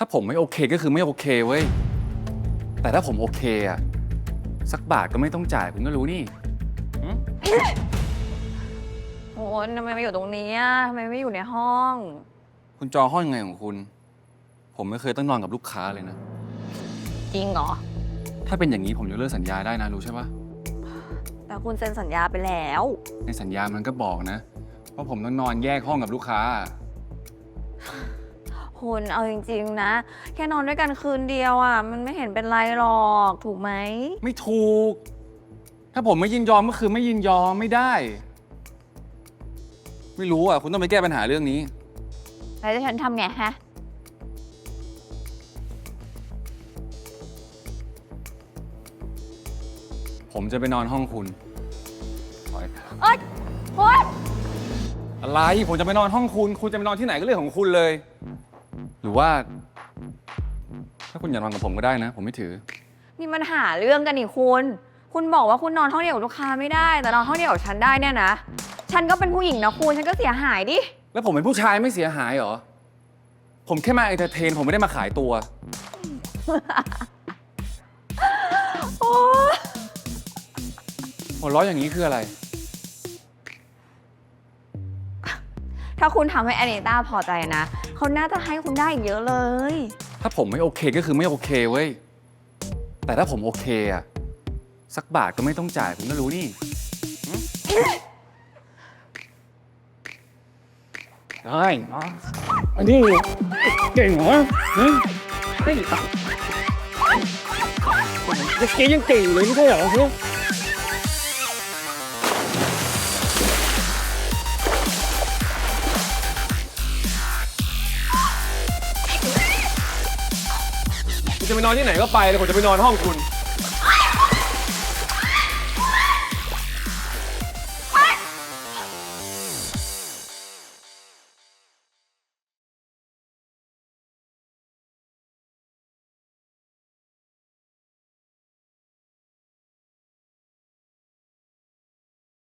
ถ้าผมไม่โอเคก็คือไม่โอเคเว้ย แต่ถ้าผมโอเคอะสักบาทก็ไม่ต้องจ่ายคุณก็รู้นี่โอ้ยทำไมมาอยู่ตรงนี้อะทำไมไม่อยู่ในห้อง คุณจองห้องยังไงของคุณ ผมไม่เคยต้องนอนกับลูกค้าเลยนะ จริงเหรอ ถ้าเป็นอย่างนี้ผมจะเลิกสัญญาได้นะรู้ใช่ปะแต่คุณเซ็นสัญญาไปแล้ว ในสัญญามันก็บอกนะว่าผมต้องนอนแยกห้องกับลูกค้า คุณเอาจริงๆนะ แค่นอนด้วยกันคืนเดียวอะ มันไม่เห็นเป็นไรหรอกถูกไหม ไม่ถูก ถ้าผมไม่ยินยอมก็คือไม่ยินยอมไม่ได้ ไม่รู้อะ คุณต้องไปแก้ปัญหาเรื่องนี้ แล้วจะฉันทำไงฮะ ผมจะไปนอนห้องคุณถอยเอ้ยคุณอะไร ผมจะไปนอนห้องคุณ คุณจะไปนอนที่ไหนก็เรื่องของคุณเลย หรือว่า ถ้าคุณอยากนอนกับผมก็ได้นะ ผมไม่ถือ นี่มันหาเรื่องกันนี่คุณ คุณบอกว่าคุณนอนห้องเดียวกับลูกค้าไม่ได้ แต่นอนห้องเดียวกับฉันได้เนี่ยนะ ฉันก็เป็นผู้หญิงนะคุณ ฉันก็เสียหายดิ แล้วผมเป็นผู้ชายไม่เสียหายเหรอ ผมแค่มาเอนเตอร์เทน ผมไม่ได้มาขายตัว โอ๊ยหัวเราะอย่างนี้คืออะไร ถ้าคุณทำให้แอนิต้าพอใจนะ เขาน่าจะให้คุณได้อีกเยอะเลย ถ้าผมไม่โอเคก็คือไม่โอเคเว้ย แต่ถ้าผมโอเคอะสักบาทก็ไม่ต้องจ่ายคุณก็รู้นี่หึได้นะอันนี้เก่งเหรอฮะเฮ้ยเมื่อกี้ยังเก่งอยู่เลยไม่ใช่เหรอฮะ จะไปนอนที่ไหนก็ไปเลยผมจะไปนอนห้องคุณ